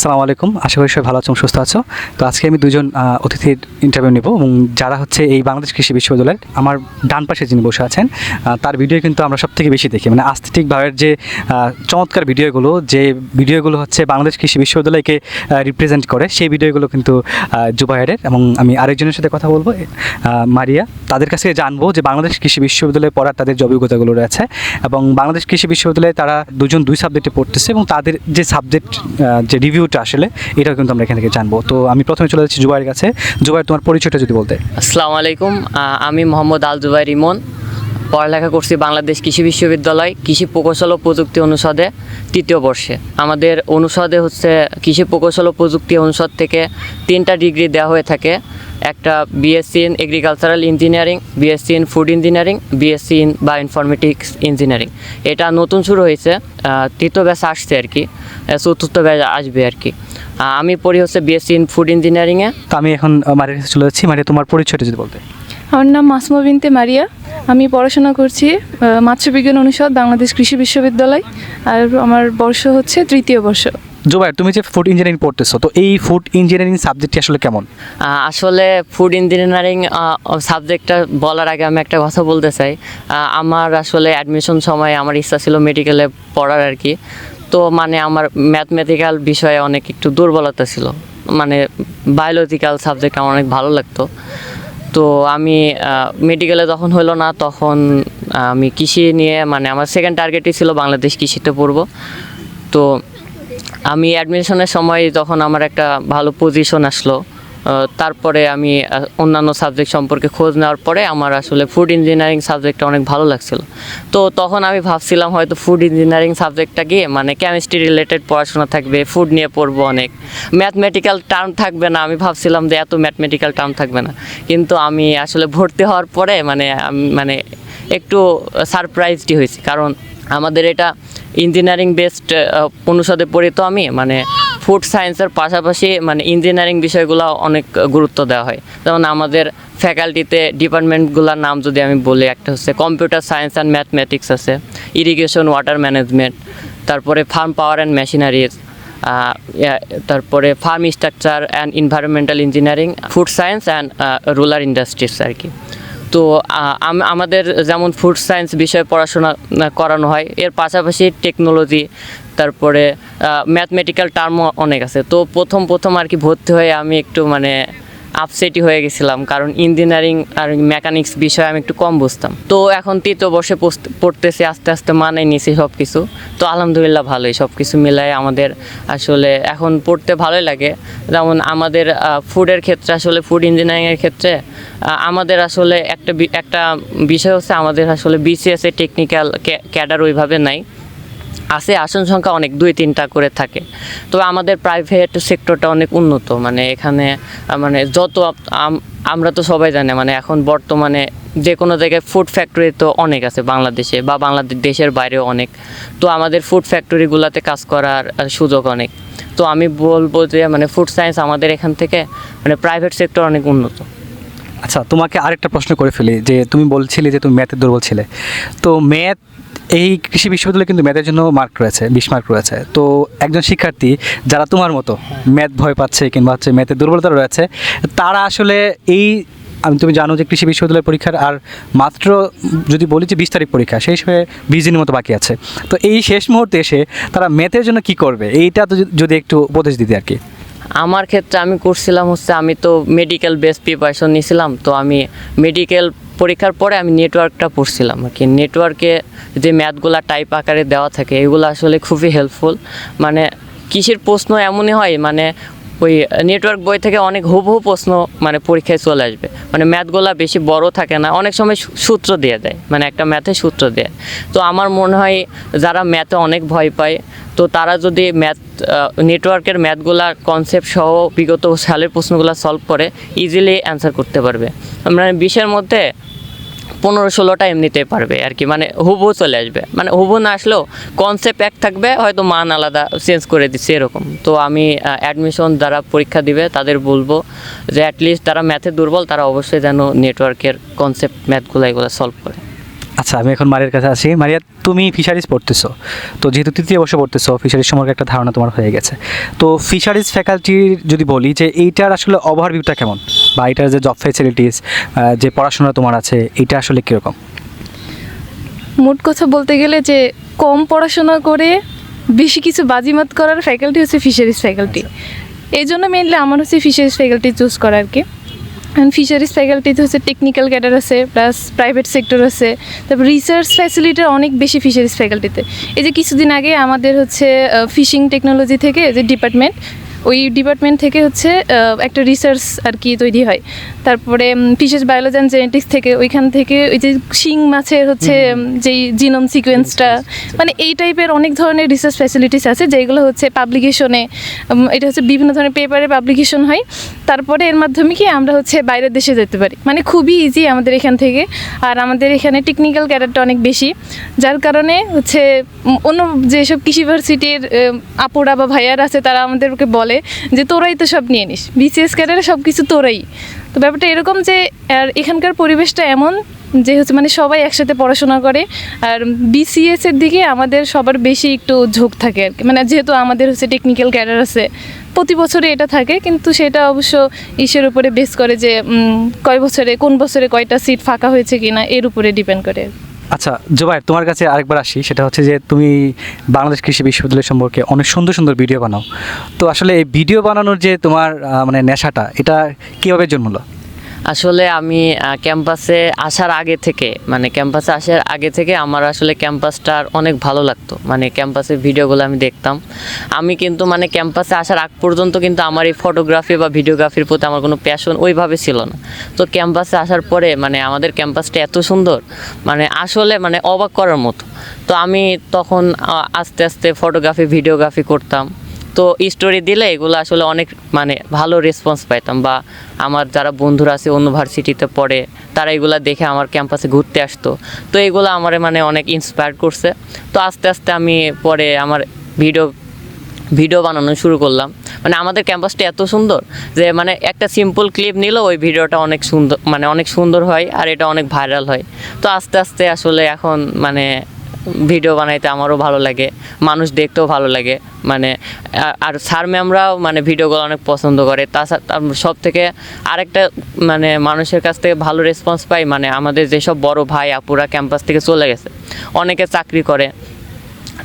আসসালামু আলাইকুম। আশা করি সবাই ভালো আছো সুস্থ আছো। তো আজকে আমি দুজন অতিথির ইন্টারভিউ নেব এবং যারা হচ্ছে এই বাংলাদেশ কৃষি বিশ্ববিদ্যালয়ের আমার ডান পাশে যিনি বসে আছেন তার ভিডিও কিন্তু আমরা সব থেকে বেশি দেখি। মানে আস্থেটিক ভাবের যে চমৎকার ভিডিওগুলো যে ভিডিওগুলো হচ্ছে বাংলাদেশ কৃষি বিশ্ববিদ্যালয়কে রিপ্রেজেন্ট করে সেই ভিডিওগুলো কিন্তু আহ, জুবাইরের এবং আমি আরেকজনের সাথে কথা বলব মারিয়া। তাদের কাছে জানব যে বাংলাদেশ কৃষি বিশ্ববিদ্যালয়ে পড়ার তাদের যে অভিজ্ঞতাগুলো রয়েছে এবং বাংলাদেশ কৃষি বিশ্ববিদ্যালয়ে তারা দুজন দুই সাবজেক্টে পড়তেছে এবং তাদের যে সাবজেক্ট যে রিভিউটা আসলে, এটাও কিন্তু আমরা এখান থেকে জানব। তো আমি প্রথমে চলে যাচ্ছি জুবাইয়ের কাছে। জুবাইর, তোমার পরিচয়টা যদি বলতে। আসসালামু আলাইকুম। আমি মোহাম্মদ আল জুবাই রিমন পড়ালেখা করছি বাংলাদেশ কৃষি বিশ্ববিদ্যালয় কৃষি প্রকৌশল ও প্রযুক্তি অনুষদে তৃতীয় বর্ষে। আমাদের অনুষদে হচ্ছে কৃষি প্রকৌশল ও প্রযুক্তি অনুষদ থেকে তিনটা ডিগ্রি দেওয়া হয়ে থাকে। একটা BSc in agricultural engineering BSc in food engineering BSc in বা ইনফরমেটিক্স ইঞ্জিনিয়ারিং এটা নতুন শুরু হয়েছে তৃতীয় ব্যাচ আসছে আর কি চতুর্থ ব্যাচ আসবে আর কি। আমি পড়ি হচ্ছে বিএসসি ইন ফুড ইঞ্জিনিয়ারিংয়ে তো আমি এখন আহ, মারিয়ার কাছে চলে যাচ্ছি। মারিয়া তোমার পরিচয়টা যদি বলতে। আমার নাম মাসমা বিনতে মারিয়া। আমি পড়াশোনা করছি আহ, মাতৃবিজ্ঞান অনুষদ বাংলাদেশ কৃষি বিশ্ববিদ্যালয়। আর আমার বর্ষ হচ্ছে তৃতীয় বর্ষ। জুবাইর, তুমি যে ফুড ইঞ্জিনিয়ারিং পড়তেছো, তো এই ফুড ইঞ্জিনিয়ারিং সাবজেক্টটি আসলে কেমন? আসলে ফুড ইঞ্জিনিয়ারিং সাবজেক্টটা বলার আগে আমি একটা কথা বলতে চাই। আমার আসলে অ্যাডমিশন সময় আমার ইচ্ছা ছিল মেডিকেলে পড়ার আর কি। তো মানে আমার ম্যাথমেটিক্যাল বিষয়ে অনেক একটু দুর্বলতা ছিল। মানে বায়োলজিক্যাল সাবজেক্ট আমার অনেক ভালো লাগতো। তো আমি মেডিকেলে যখন হলো না, তখন আমি কৃষি নিয়ে মানে আমার সেকেন্ড টার্গেটই ছিল বাংলাদেশ কৃষিতে পড়ব। তো আমি অ্যাডমিশনের সময় যখন আমার একটা ভালো পজিশন আসলো তারপরে আমি অন্যান্য সাবজেক্ট সম্পর্কে খোঁজ নেওয়ার পরে আমার আসলে ফুড ইঞ্জিনিয়ারিং সাবজেক্টটা অনেক ভালো লাগছিল। তো তখন আমি ভাবছিলাম হয়তো ফুড ইঞ্জিনিয়ারিং সাবজেক্টটা গিয়ে মানে কেমিস্ট্রি রিলেটেড পড়াশোনা থাকবে ফুড নিয়ে পড়ব অনেক। ম্যাথমেটিক্যাল টার্ম থাকবে না, আমি ভাবছিলাম যে এত ম্যাথমেটিক্যাল টার্ম থাকবে না। কিন্তু আমি আসলে ভর্তি হওয়ার পরে মানে আমি মানে একটু সারপ্রাইজডই হয়েছি। কারণ আমাদের এটা ইঞ্জিনিয়ারিং বেসড অনুষদে পড়ি, তো আমি মানে ফুড সায়েন্সের পাশাপাশি মানে ইঞ্জিনিয়ারিং বিষয়গুলো অনেক গুরুত্ব দেওয়া হয়। যেমন আমাদের ফ্যাকাল্টিতে ডিপার্টমেন্টগুলোর নাম যদি আমি বলি, একটা হচ্ছে কম্পিউটার সায়েন্স অ্যান্ড ম্যাথমেটিক্স আছে ইরিগেশন ওয়াটার ম্যানেজমেন্ট তারপরে ফার্ম পাওয়ার অ্যান্ড মেশিনারিজ তারপরে farm structure and environmental engineering food science and rural industries আর কি। তো আমাদের যেমন ফুড সায়েন্স বিষয়ে পড়াশোনা করানো হয়, এর পাশাপাশি টেকনোলজি তারপরে ম্যাথমেটিক্যাল টার্মও অনেক আছে। তো প্রথম প্রথম আর কি ভর্তি হয়ে আমি একটু মানে আপসেটই হয়ে গেছিলাম, কারণ ইঞ্জিনিয়ারিং আর মেকানিক্স বিষয়ে আমি একটু কম বুঝতাম। তো এখন তৃতীয় বর্ষে পড়তে- পড়তেছি, আস্তে আস্তে মানে নিছি সব কিছু তো আলহামদুলিল্লাহ ভালোই সব কিছু মিলাই আমাদের আসলে এখন পড়তে ভালোই লাগে। যেমন আমাদের ফুডের ক্ষেত্রে আসলে ফুড ইঞ্জিনিয়ারিংয়ের ক্ষেত্রে আমাদের আসলে একটা একটা বিষয় হচ্ছে আমাদের আসলে বিসিএস এ টেকনিক্যাল ক্যাডার ওইভাবে নাই। আছে, আসন সংখ্যা অনেক, দুই, তিনটা করে থাকে। তবে আমাদের প্রাইভেট সেক্টরটা অনেক উন্নত মানে এখানে মানে যত আম- আমরা তো সবাই জানি মানে এখন বর্তমানে যে কোনো জায়গায় ফুড ফ্যাক্টরি তো অনেক আছে বাংলাদেশে, বা বাংলাদেশ দেশের বাইরেও অনেক। তো আমাদের ফুড ফ্যাক্টরিগুলোতে কাজ করার সুযোগ অনেক। তো আমি বলব যে মানে ফুড সায়েন্স আমাদের এখান থেকে মানে প্রাইভেট সেক্টর অনেক উন্নত। আচ্ছা তোমাকে আরেকটা প্রশ্ন করে ফেলি, যে তুমি বলছিলে যে তুমি ম্যাথের দুর্বল ছিলে। তো ম্যাথ এই কৃষি বিশ্ববিদ্যালয়ে কিন্তু ম্যাথের জন্য মার্ক রয়েছে, বিশ মার্ক রয়েছে। তো একজন শিক্ষার্থী যারা তোমার মতো ম্যাথ ভয় পাচ্ছে কিংবা হচ্ছে ম্যাথের দুর্বলতা রয়েছে, তারা আসলে এই, আমি তুমি জানো যে কৃষি বিশ্ববিদ্যালয়ের পরীক্ষার আর মাত্র যদি বলি যে বিশ তারিখ পরীক্ষা, সেই হিসেবে বিশ দিনের মতো বাকি আছে। তো এই শেষ মুহূর্তে এসে তারা ম্যাথের জন্য কি করবে? এইটা তো যদি- একটু উপদেশ দিতে আর কি। আমার ক্ষেত্রে আমি করছিলাম হচ্ছে আমি তো মেডিকেল বেস প্রিপারেশন নিয়েছিলাম তো আমি মেডিকেল পরীক্ষার পরে আমি নেটওয়ার্কটা পড়ছিলাম আর কি। নেটওয়ার্কে যে ম্যাথগুলা টাইপ আকারে দেওয়া থাকে, এগুলো আসলে খুবই হেল্পফুল মানে কৃষির প্রশ্ন এমনই হয় মানে ওই নেটওয়ার্ক বই থেকে অনেক হুবহু প্রশ্ন মানে পরীক্ষায় চলে আসবে। মানে ম্যাথগুলা বেশি বড় থাকে না, অনেক সময় সূত্র দিয়ে দেয় মানে একটা ম্যাথে সূত্র দেয়। তো আমার মনে হয় যারা ম্যাথে অনেক ভয় পায়, তো তারা যদি ম্যাথ নেটওয়ার্কের ম্যাথগুলা কনসেপ্ট সহ বিগত সালের প্রশ্নগুলো সলভ করে ইজিলি অ্যান্সার করতে পারবে। মানে বিশের মধ্যে পনেরো ষোলোটা এমনিতে পারবে আর কি মানে হুবু চলে আসবে। মানে হুবু না আসলেও কনসেপ্ট এক থাকবে, হয়তো মান আলাদা চেঞ্জ করে দিচ্ছে এরকম। তো আমি অ্যাডমিশন যারা পরীক্ষা দিবে তাদের বলব যে অ্যাটলিস্ট তারা ম্যাথে দুর্বল, তারা অবশ্যই যেন নেটওয়ার্কের কনসেপ্ট ম্যাথগুলো এগুলো সলভ করে। আচ্ছা আমি এখন মারিয়ার কাছে আসি মারিয়া তুমি ফিশারিজ পড়তেছো। তো যেহেতু তৃতীয় বর্ষে পড়তেছো ফিশারিজ সম্পর্কে একটা ধারণা তোমার হয়ে গেছে। তো ফিশারিজ ফ্যাকাল্টির যদি বলি যে এইটার আসলে ওভারভিউটা কেমন? বা এটার যে জব ফেসিলিটিস যে পড়াশোনা তোমার আছে এটা আসলে কীরকম? মোট কথা বলতে গেলে যে কম পড়াশোনা করে বেশি কিছু বাজিমাত করার ফ্যাকাল্টি হচ্ছে ফিশারিজ ফ্যাকাল্টি এই জন্য মেনলি আমার হচ্ছে ফিশারিজ ফ্যাকাল্টি চুজ করা আর কি। ফিশারিজ ফ্যাকাল্টিতে হচ্ছে টেকনিক্যাল ক্যাডার আছে প্লাস প্রাইভেট সেক্টর আছে। তারপর রিসার্চ ফ্যাসিলিটি অনেক বেশি ফিশারিজ ফ্যাকাল্টিতে এই যে কিছুদিন আগে আমাদের হচ্ছে ফিশিং টেকনোলজি থেকে যে ডিপার্টমেন্ট ওই ডিপার্টমেন্ট থেকে হচ্ছে একটা রিসার্চ আর কি তৈরি হয়। তারপরে ফিশেস বায়োলজি অ্যান্ড জেনেটিক্স থেকে ওইখান থেকে ওই যে শিং মাছের হচ্ছে যেই জিনোম সিকোয়েন্সটা মানে এই টাইপের অনেক ধরনের রিসার্চ ফ্যাসিলিটিস আছে যেগুলো হচ্ছে পাবলিকেশনে এটা হচ্ছে বিভিন্ন ধরনের পেপারে পাবলিকেশন হয়। তারপরে এর মাধ্যমে কি আমরা হচ্ছে বাইরের দেশে যেতে পারি। মানে খুবই ইজি আমাদের এখান থেকে। আর আমাদের এখানে টেকনিক্যাল ক্যাডারটা অনেক বেশি। যার কারণে হচ্ছে অন্য যেসব কৃষি ভার্সিটির আপুরা বা ভাইয়ার আছে তারা আমাদেরকে বলে যে তোরাই তো সব নিয়ে নিস। বিসিএস ক্যাডারে সব কিছু তোরাই। তো ব্যাপারটা এরকম যে, আর এখানকার পরিবেশটা এমন যে হচ্ছে মানে সবাই একসাথে পড়াশোনা করে, আর বিসিএস এর দিকে আমাদের সবার বেশি একটু ঝোঁক থাকে আর কি। মানে যেহেতু আমাদের হচ্ছে টেকনিক্যাল ক্যাডার আছে, প্রতি বছরে এটা থাকে, কিন্তু সেটা অবশ্য ইসের উপরে বেস করে যে কয় বছরে, কোন বছরে কয়টা সিট ফাঁকা হয়েছে কিনা, এর উপরে ডিপেন্ড করে আচ্ছা জোবাইর তোমার কাছে আরেকবার আসি। সেটা হচ্ছে যে তুমি বাংলাদেশ কৃষি বিশ্ববিদ্যালয় সম্পর্কে অনেক সুন্দর সুন্দর ভিডিও বানাও। তো আসলে এই ভিডিও বানানোর যে তোমার মানে নেশাটা, এটা কীভাবে জন্মলো? আসলে আমি ক্যাম্পাসে আসার আগে থেকে মানে ক্যাম্পাসে আসার আগে থেকে আমার আসলে ক্যাম্পাসটার অনেক ভালো লাগতো। মানে ক্যাম্পাসের ভিডিওগুলো আমি দেখতাম। আমি কিন্তু মানে ক্যাম্পাসে আসার আগ পর্যন্ত কিন্তু আমার এই ফটোগ্রাফি বা ভিডিওগ্রাফির প্রতি আমার কোনো প্যাশন ওইভাবে ছিল না। তো ক্যাম্পাসে আসার পরে মানে আমাদের ক্যাম্পাসটা এত সুন্দর মানে আসলে মানে অবাক করার মতো। তো আমি তখন আস্তে আস্তে ফটোগ্রাফি, ভিডিওগ্রাফি করতাম। তো স্টোরি দিলে এগুলো আসলে অনেক মানে ভালো রেসপন্স পাইতাম বা আমার যারা বন্ধুরা আছে অন্য ভার্সিটিতে পড়ে, তারা এগুলো দেখে আমার ক্যাম্পাসে ঘুরতে আসতো। তো এগুলো আমার মানে অনেক ইন্সপায়ার করছে। তো আস্তে আস্তে আমি পরে আমার ভিডিও ভিডিও বানানো শুরু করলাম। মানে আমাদের ক্যাম্পাসটা এত সুন্দর যে মানে একটা সিম্পল ক্লিপ নিলেও ওই ভিডিওটা অনেক সুন্দর মানে অনেক সুন্দর হয় আর এটা অনেক ভাইরাল হয়। তো আস্তে আস্তে আসলে এখন মানে ভিডিও বানাইতে আমারও ভালো লাগে, মানুষ দেখতেও ভালো লাগে মানে আর স্যার ম্যামরাও মানে ভিডিওগুলো অনেক পছন্দ করে। তাছাড়া সব থেকে আরেকটা মানে মানুষের কাছ থেকে ভালো রেসপন্স পাই মানে আমাদের যেসব বড় ভাই আপুরা ক্যাম্পাস থেকে চলে গেছে, অনেকে চাকরি করে,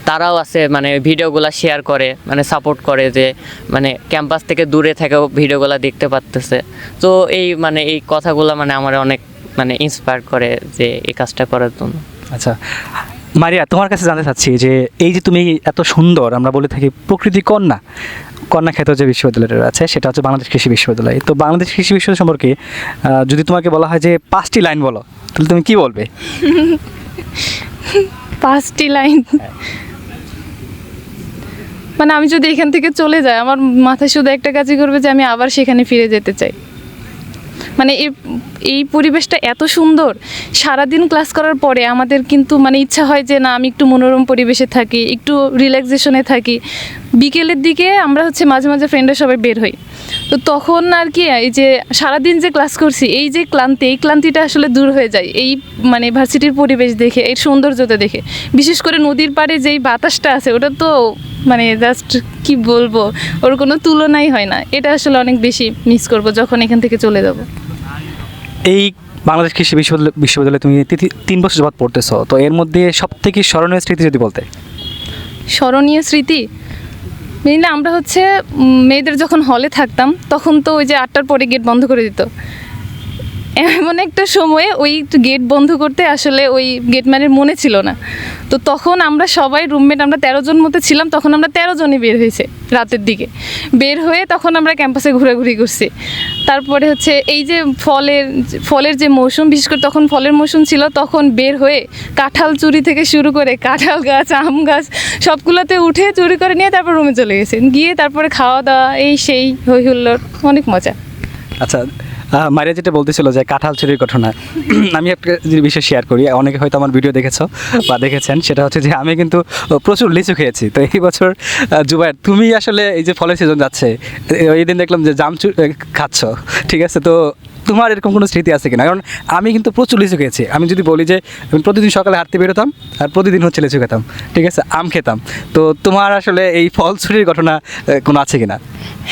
তারাও আছে মানে ভিডিওগুলো শেয়ার করে মানে সাপোর্ট করে যে মানে ক্যাম্পাস থেকে দূরে থেকেও ভিডিওগুলো দেখতে পারতেছে। তো এই মানে এই কথাগুলো মানে আমার অনেক মানে ইন্সপায়ার করে যে এই কাজটা করার জন্য। আচ্ছা মারিয়া, তোমার কাছে জানতে চাচ্ছি যে এই যে তুমি এত সুন্দর, আমরা বলে থাকি প্রকৃতি কন্যা কন্যা খ্যাত যে বিশ্ববিদ্যালয়টা আছে সেটা হচ্ছে বাংলাদেশ কৃষি বিশ্ববিদ্যালয়। তো বাংলাদেশ কৃষি বিশ্ববিদ্যালয় সম্পর্কে যদি তোমাকে বলা হয় যে পাঁচটি লাইন বলো, তাহলে তুমি কি বলবে? পাঁচটি লাইন? মানে আমি যদি এখান থেকে চলে যাই, আমার মাথায় শুধু একটা কাজই করবে যে আমি আবার সেখানে ফিরে যেতে চাই। মানে এই এই পরিবেশটা এত সুন্দর, সারাদিন ক্লাস করার পরে আমাদের কিন্তু মানে ইচ্ছা হয় যে না, আমি একটু মনোরম পরিবেশে থাকি, একটু রিল্যাক্সেশনে থাকি। বিকেলের দিকে আমরা হচ্ছে মাঝে মাঝে ফ্রেন্ডরা সবাই বের হই। তো তখন আর কি, এই যে সারাদিন যে ক্লাস করছি, এই যে ক্লান্তি, এই ক্লান্তিটা আসলে দূর হয়ে যায়। এই মানে ভার্সিটির পরিবেশ দেখে, এর সৌন্দর্যতা দেখে। বিশেষ করে নদীর পাড়ে যেই বাতাসটা আছে, ওটা তো মানে জাস্ট কি বলব, ওর কোনো তুলনাই হয় না। এটা আসলে অনেক বেশি মিস করব যখন এখান থেকে চলে যাব। এই বাংলাদেশ কৃষি বিশ্ববিদ্যালয় বিশ্ববিদ্যালয়ে তুমি তিন বছর যাবৎ পড়তেছো, তো এর মধ্যে সব থেকে স্মরণীয় স্মৃতি যদি বলতে। স্মরণীয় স্মৃতি? মেনলি আমরা হচ্ছে মেয়েদের যখন হলে থাকতাম, তখন তো ওই যে আটটার পরে গেট বন্ধ করে দিত। এমন একটা সময়ে ওই গেট বন্ধ করতে আসলে ওই গেটম্যানের মনে ছিল না। তো তখন আমরা সবাই রুমমেট আমরা তেরো জন মতো ছিলাম, তখন আমরা তেরো জনই বের হয়েছে রাতের দিকে। বের হয়ে তখন আমরা ক্যাম্পাসে ঘোরাঘুরি করছি। তারপরে হচ্ছে এই যে ফলের ফলের যে মৌসুম, বিশেষ করে তখন ফলের মৌসুম ছিল, তখন বের হয়ে কাঁঠাল চুরি থেকে শুরু করে কাঁঠাল গাছ, আম গাছ, সবগুলোতে উঠে চুরি করে নিয়ে তারপর রুমে চলে গেছে। গিয়ে তারপরে খাওয়া দাওয়া এই সেই হই হুল্লোড় অনেক মজা। আচ্ছা মারিয়া যেটা বলতেছিল যে কাঁঠাল চুরির ঘটনা, আমি একটা বিষয় শেয়ার করি। অনেকে হয়তো আমার ভিডিও দেখেছ বা দেখেছেন, সেটা হচ্ছে যে আমি কিন্তু প্রচুর লিচু খেয়েছি। তো এই বছর জুবাইর তুমি আসলে এই যে ফলের সিজন যাচ্ছে, এই দিন দেখলাম যে জাম খাচ্ছ, ঠিক আছে? তো তোমার এরকম কোনো স্মৃতি আছে কিনা? কারণ আমি কিন্তু প্রচুর লিচু খেয়েছি। আমি যদি বলি যে, আমি প্রতিদিন সকালে হাঁটতে বেরোতাম আর প্রতিদিন হচ্ছে লিচু খেতাম, ঠিক আছে? আম খেতাম। তো তোমার আসলে এই ফল চুরির ঘটনা কোনো আছে কিনা?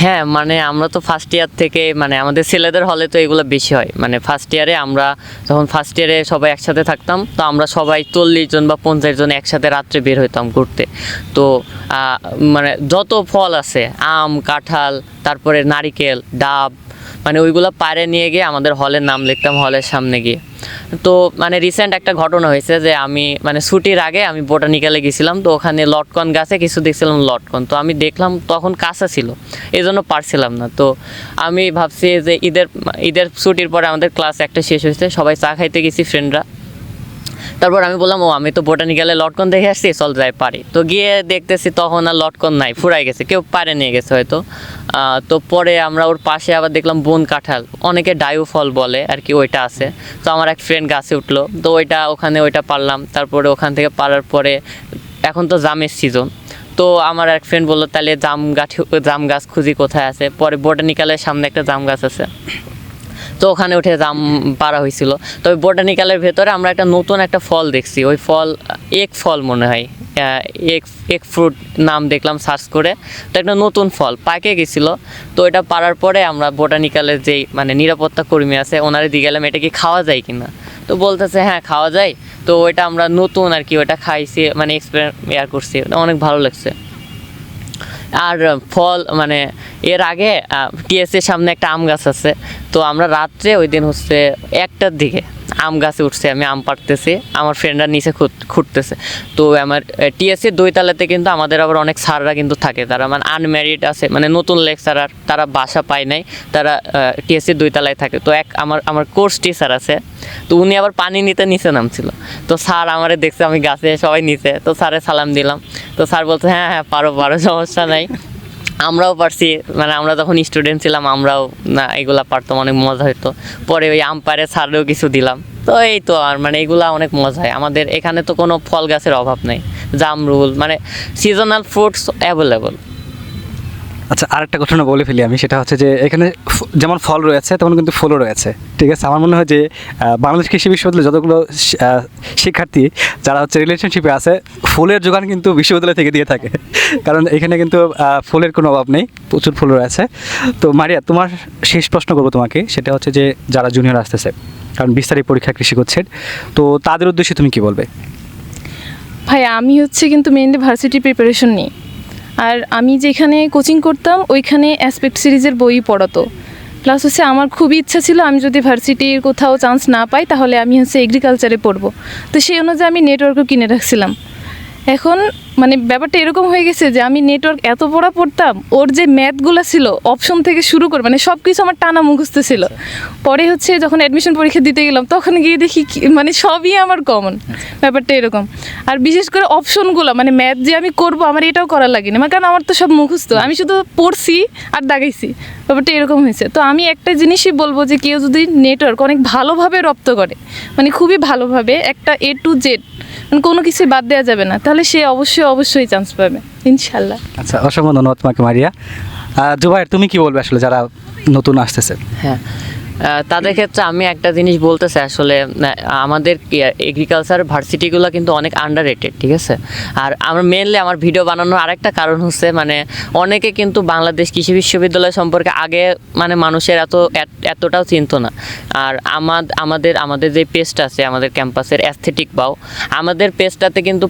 হ্যাঁ মানে আমরা তো ফার্স্ট ইয়ার থেকে মানে আমাদের ছেলেদের হলে তো এগুলো বেশি হয়। মানে ফার্স্ট ইয়ারে আমরা যখন ফার্স্ট ইয়ারে সবাই একসাথে থাকতাম, তো আমরা সবাই চল্লিশ জন বা পঞ্চাশ জন একসাথে রাত্রে বের হইতাম ঘুরতে। তো মানে যত ফল আছে, আম, কাঁঠাল, তারপরে নারিকেল, ডাব মানে ওইগুলো পারে নিয়ে গিয়ে আমাদের হলের নাম লিখতাম হলের সামনে গিয়ে। তো মানে রিসেন্ট একটা ঘটনা হয়েছে যে আমি মানে ছুটির আগে আমি বোটানিক্যালে গেছিলাম, তো ওখানে লটকন গাছে কিছু দেখছিলাম লটকন। তো আমি দেখলাম তখন কাঁচা ছিল এই জন্য পারছিলাম না। তো আমি ভাবছি যে ঈদের ঈদের ছুটির পরে আমাদের ক্লাস একটা শেষ হয়েছে, সবাই চা খাইতে গেছি ফ্রেন্ডরা তারপর আমি বললাম, ও, আমি তো বোটানিক্যালে লটকন দেখে আসছি, চল যাই, পারি। তো গিয়ে দেখতেছি তখন আর লটকন নাই, ফুরাই গেছে, কেউ পারে নিয়ে গেছে হয়তো। তো পরে আমরা ওর পাশে আবার দেখলাম বন কাঁঠাল, অনেকে ডায়ু ফল বলে আর কি ওইটা আছে। তো আমার এক ফ্রেন্ড গাছে উঠল, তো ওইটা ওখানে ওইটা পারলাম, তারপরে ওখান থেকে পারার পরে এখন তো জামের সিজন তো আমার এক ফ্রেন্ড বলল, তাহলে জাম গাছ জাম গাছ খুঁজি কোথায় আছে? পরে বোটানিক্যালের সামনে একটা জাম গাছ আছে। তো ওখানে উঠে দাম পাড়া হয়েছিল। তবে বোটানিক্যালের ভেতরে আমরা একটা নতুন একটা ফল দেখছি। ওই ফল এক ফল মনে হয়। এক এক ফ্রুট নাম দেখলাম সার্চ করে। তো একটা নতুন ফল, পাকে গেছিল। তো এটা পাড়ার পরে আমরা বোটানিক্যালের যেই মানে নিরাপত্তা কর্মী আছে, ওনারে দিয়ে গেলাম, এটা কি খাওয়া যায় কিনা? তো বলতেছে হ্যাঁ খাওয়া যায়। তো ওইটা আমরা নতুন আর কি ওটা খাইছি মানে এক্সপেরিমেন্ট ইয়ার করছি। অনেক ভালো লাগছে। আর ফল মানে এর আগে টিএসসির সামনে একটা আম গাছ আছে। তো আমরা রাত্রে ওই দিন হচ্ছে একটার দিকে আম গাছে উঠছে, আমি আম পাড়তেছি। আমার ফ্রেন্ডরা নিচে খুঁটতেছে। তো আমার টিএসসির দুইতলাতে কিন্তু আমাদের আবার অনেক স্যাররা কিন্তু থাকে। তারা মানে আনম্যারিড আছে মানে নতুন লেকচারার তারা বাসা পায় নাই। তারা টিএসসির দুইতলায় থাকে। তো এক আমার আমার কোর্স টিচার আছে। তো উনি আবার পানি নিতে নিচে নামছিল। তো স্যার আমারে দেখছে, আমি গাছে সবাই নিচে। তো স্যারে সালাম দিলাম। তো স্যার বলছে হ্যাঁ হ্যাঁ পারো পারো, সমস্যা নাই। আমরাও পারছি মানে আমরা যখন স্টুডেন্ট ছিলাম, আমরাও, না, এগুলা পারতাম, অনেক মজা হতো পরে ওই আম্পায়ারে ছাড়েও কিছু দিলাম। তো এই তো আর মানে এগুলা অনেক মজা হয়। আমাদের এখানে তো কোনো ফল গাছের অভাব নেই। জামরুল মানে সিজনাল ফ্রুটস অ্যাভেলেবল আচ্ছা আরেকটা ঘটনা বলে ফেলি আমি, সেটা হচ্ছে যে এখানে যেমন ফল রয়েছে, তেমন কিন্তু ফুলও রয়েছে। ঠিক আছে? আমার মনে হয় যে বাংলাদেশ কৃষি বিশ্ববিদ্যালয়ে যতগুলো শিক্ষার্থী যারা হচ্ছে রিলেশনশিপে আছে, ফুলের যোগান কিন্তু বিশ্ববিদ্যালয় থেকে দিয়ে থাকে। কারণ এখানে কিন্তু ফুলের কোনো অভাব নেই, প্রচুর ফুল রয়েছে। তো মারিয়া, তোমার শেষ প্রশ্ন করব তোমাকে, সেটা হচ্ছে যে, যারা জুনিয়র আসতেছে, কারণ বিস্তারিত পরীক্ষা কৃষি করছেন, তো তাদের উদ্দেশ্যে তুমি কি বলবে? ভাই আমি হচ্ছে কিন্তু মেইনলি ভার্সিটি প্রিপারেশন নিই। আর আমি যেখানে কোচিং করতাম, ওইখানে অ্যাসপেক্ট সিরিজের বই পড়াতো। প্লাস হচ্ছে আমার খুবই ইচ্ছা ছিল, আমি যদি ভার্সিটির কোথাও চান্স না পাই, তাহলে আমি হচ্ছে এগ্রিকালচারে পড়ব। তো সেই অনুযায়ী আমি নেটওয়ার্কও কিনে রাখছিলাম। এখন মানে ব্যাপারটা এরকম হয়ে গেছে যে আমি নেটওয়ার্ক এত পড়া পড়তাম ওর যে ম্যাথগুলো ছিল অপশন থেকে শুরু করে মানে সব কিছু আমার টানা মুখস্থ ছিল। পরে হচ্ছে যখন অ্যাডমিশন পরীক্ষা দিতে গেলাম তখন গিয়ে দেখি মানে সবই আমার কমন ব্যাপারটা এরকম। আর বিশেষ করে অপশনগুলো মানে ম্যাথ যে আমি করব আমার এটাও করা লাগেনি। মানে কারণ আমার তো সব মুখস্থ। আমি শুধু পড়ছি আর দাগাইছি। ব্যাপারটা এরকম হয়েছে। তো আমি একটা জিনিসই বলব যে কেউ যদি নেটওয়ার্ক অনেক ভালোভাবে রপ্ত করে মানে খুবই ভালোভাবে একটা এ টু জেড কোনো কিছুই বাদ দেওয়া যাবে না। তাহলে সে অবশ্যই অবশ্যই চান্স পাবে। ইনশাল্লাহ। আচ্ছা অসংখ্য ধন্যবাদ তোমাকে মারিয়া। জুবাইর তুমি কি বলবে আসলে যারা নতুন আসতেছে? হ্যাঁ তাদের ক্ষেত্রে আমি একটা জিনিস বলতে চাই, আসলে আমাদের এগ্রিকালচার ভার্সিটিগুলো কিন্তু অনেক আন্ডার রেটেড ঠিক আছে? আর আমার মেনলি আমার ভিডিও বানানোর আরেকটা কারণ হচ্ছে মানে অনেকে কিন্তু বাংলাদেশ কৃষি বিশ্ববিদ্যালয় সম্পর্কে আগে মানে মানুষের এত, এত- এতটাও চিনতো না। আর আমাদ, আমাদের আমাদের যে পেজটা আছে, আমাদের ক্যাম্পাসের অ্যাস্থেটিক বাও আমাদের পেজটাতে কিন্তু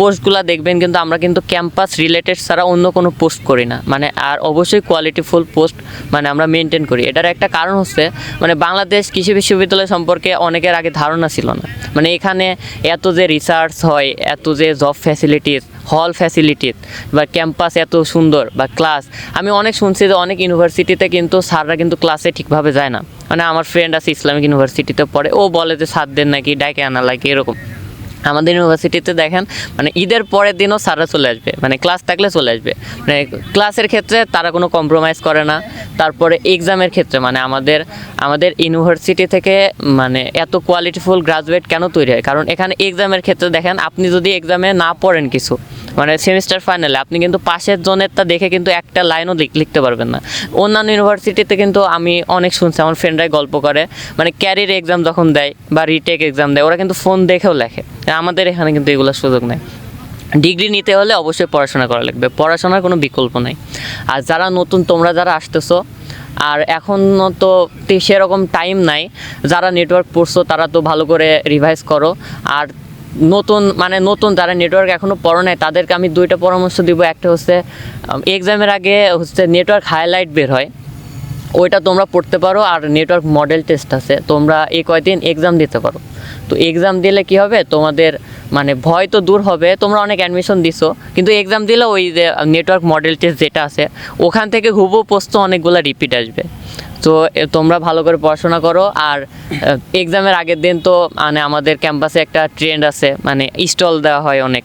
পোস্টগুলো দেখবেন, কিন্তু আমরা কিন্তু ক্যাম্পাস রিলেটেড ছাড়া অন্য কোনো পোস্ট করি না। মানে আর অবশ্যই কোয়ালিটিফুল পোস্ট মানে আমরা মেনটেন করি। এটার একটা কারণ হচ্ছে মানে বাংলাদেশ কৃষি বিশ্ববিদ্যালয় সম্পর্কে অনেকের আগে ধারণা ছিল না। মানে এখানে এত যে রিসার্চ হয়, এত যে জব ফ্যাসিলিটিস হল ফ্যাসিলিটিস বা ক্যাম্পাস এত সুন্দর, বা ক্লাস আমি অনেক শুনছি যে অনেক ইউনিভার্সিটিতে কিন্তু স্যাররা কিন্তু ক্লাসে ঠিকভাবে যায় না। মানে আমার ফ্রেন্ড আছে ইসলামিক ইউনিভার্সিটিতে পড়ে, ও বলে যে স্যারদের নাকি ডাকে আনা লাগে, এরকম। আমাদের ইউনিভার্সিটিতে দেখেন মানে ঈদের পরের দিনও স্যাররা চলে আসবে মানে ক্লাস থাকলে চলে আসবে। মানে ক্লাসের ক্ষেত্রে তারা কোনো কম্প্রোমাইজ করে না, তারপরে এক্সামের ক্ষেত্রে মানে আমাদের আমাদের ইউনিভার্সিটি থেকে মানে এত কোয়ালিটিফুল গ্রাজুয়েট কেন তৈরি হয়? কারণ এখানে এক্সামের ক্ষেত্রে দেখেন, আপনি যদি এক্সামে না পড়েন কিছু মানে সেমিস্টার ফাইনালে আপনি কিন্তু পাশের জনেরটা দেখে কিন্তু একটা লাইনও লিখতে পারবেন না। অন্যান্য ইউনিভার্সিটিতে কিন্তু আমি অনেক শুনছি, আমার ফ্রেন্ডরাই গল্প করে মানে ক্যারিয়ার এক্সাম যখন দেয় বা রিটেক এক্সাম দেয়, ওরা কিন্তু ফোন দেখেও লেখে। আমাদের এখানে কিন্তু এগুলোর সুযোগ নেই। ডিগ্রি নিতে হলে অবশ্যই পড়াশোনা করা লাগবে। পড়াশোনার কোনো বিকল্প নাই। আর যারা নতুন, তোমরা যারা আসতেছো, আর এখনও তো সেরকম টাইম নাই, যারা নেটওয়ার্ক পড়ছো, তারা তো ভালো করে রিভাইজ করো। আর নতুন মানে নতুন যারা নেটওয়ার্ক এখনও পড়ো নাই, তাদেরকে আমি দুইটা পরামর্শ দিব। একটা হচ্ছে এক্সামের আগে হচ্ছে নেটওয়ার্ক হাইলাইট বের হয়। ওইটা তোমরা পড়তে পারো আর নেটওয়ার্ক মডেল টেস্ট আছে। তোমরা এই কয়দিন এক্সাম দিতে পারো। তো এক্সাম দিলে কি হবে? তোমাদের মানে ভয় তো দূর হবে, তোমরা অনেক অ্যাডমিশন দিছো, কিন্তু এক্সাম দিলে ওই যে নেটওয়ার্ক মডেল টেস্ট যেটা আছে, ওখান থেকে হুবু পোস্ত অনেকগুলো রিপিট আসবে। তো তোমরা ভালো করে পড়াশোনা করো আর এক্সামের আগের দিন তো মানে আমাদের ক্যাম্পাসে একটা ট্রেন্ড আছে মানে স্টল দেওয়া হয় অনেক।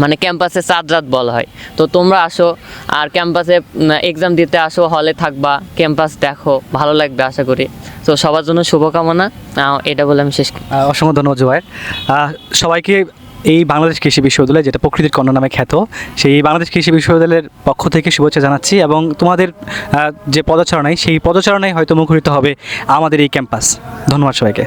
মানে ক্যাম্পাসে চাঁদ রাত বলা হয়। তো তোমরা আসো, আর ক্যাম্পাসে এক্সাম দিতে আসো হলে থাকবা ক্যাম্পাস দেখো, ভালো লাগবে আশা করি। তো সবার জন্য শুভকামনা এটা বলে আমি শেষ অসংখ্য ধন্যবাদ জুবাইর সবাইকে এই বাংলাদেশ কৃষি বিশ্ববিদ্যালয়, যেটা প্রকৃতির কন্যা নামে খ্যাত, সেই বাংলাদেশ কৃষি বিশ্ববিদ্যালয়ের পক্ষ থেকে শুভেচ্ছা জানাচ্ছি এবং তোমাদের যে পদচারণায়, সেই পদচারণায় হয়তো মুখরিত হবে আমাদের এই ক্যাম্পাস। ধন্যবাদ সবাইকে।